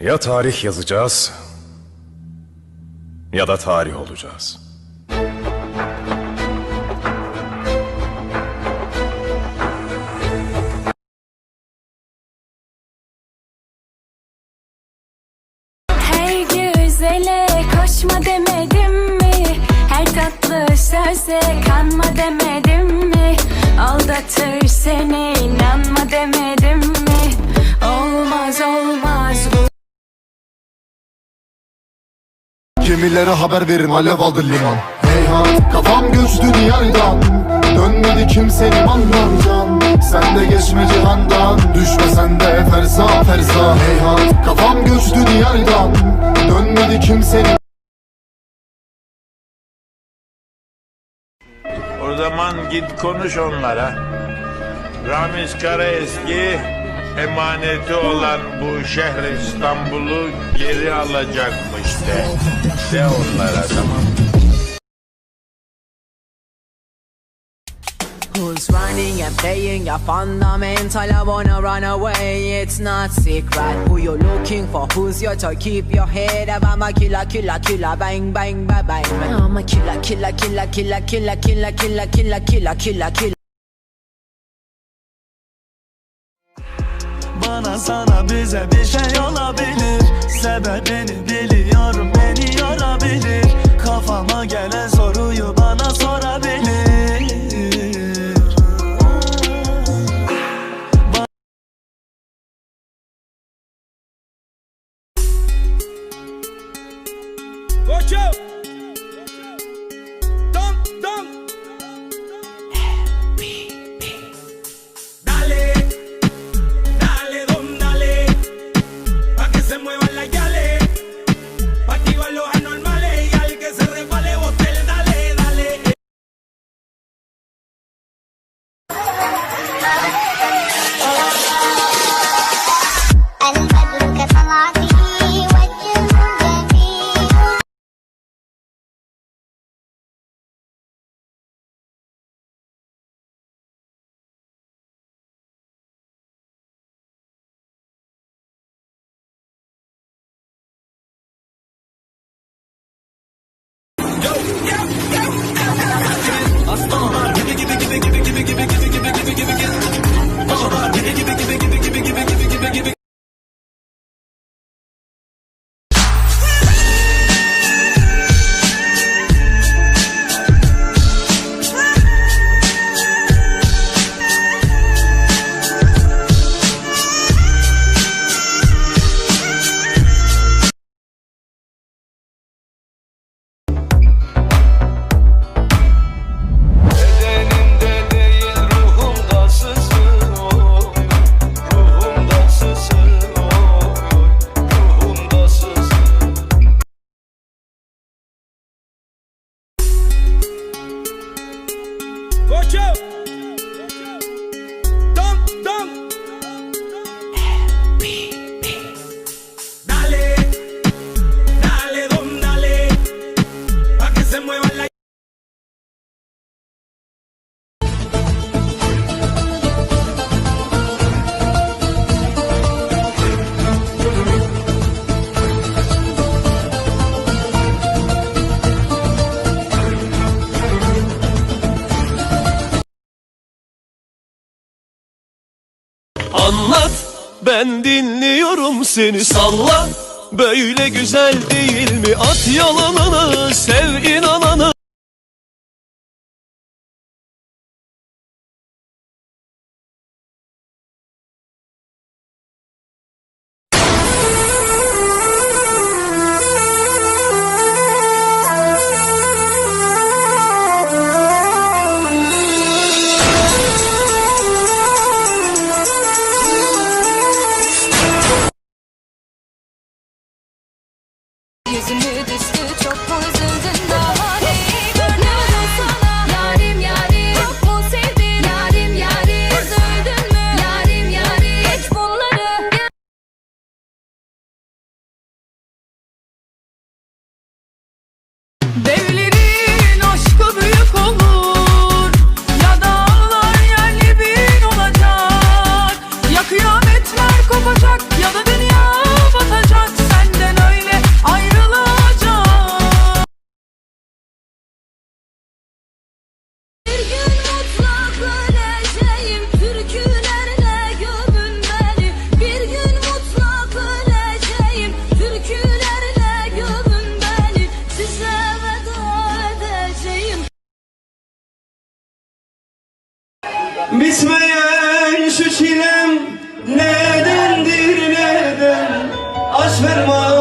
Ya tarih yazacağız ya da tarih olacağız. Hey güzele koşma demedim mi? Her tatlı söze kanma demedim mi? Aldatır seni inanma demedim mi? Olmaz olmaz Gemilere haber verin alev aldı liman. Heyhat kafam göçtü diyardan Dönmedi kimsenin anlardan Sen de geçme cihandan. Düşme sen de ferza ferza. Heyhat kafam göçtü diyardan Dönmedi kimsenin O zaman git konuş onlara. Ramiz Karaeski emaneti olan bu şehri İstanbul'u geri alacakmış de. De onlara tamam? Who's running and playing your fundamental? I wanna run away, it's not secret. Who you looking for? Who's your toy? Keep your head up. I'm a killer, killer, killer, bang, bang, bang, bang. bang. I'm a killer, killer, killer, killer, killer, killer, killer, killer, killer, killer, killer. Bana sana bize bir şey olabilir Sebebini biliyorum Watch out! Joe. Anlat. Ben dinliyorum seni. Salla. Böyle güzel değil mi? At yalanını Bitmeyen şu çilem Nedendir neden? Aşk ferman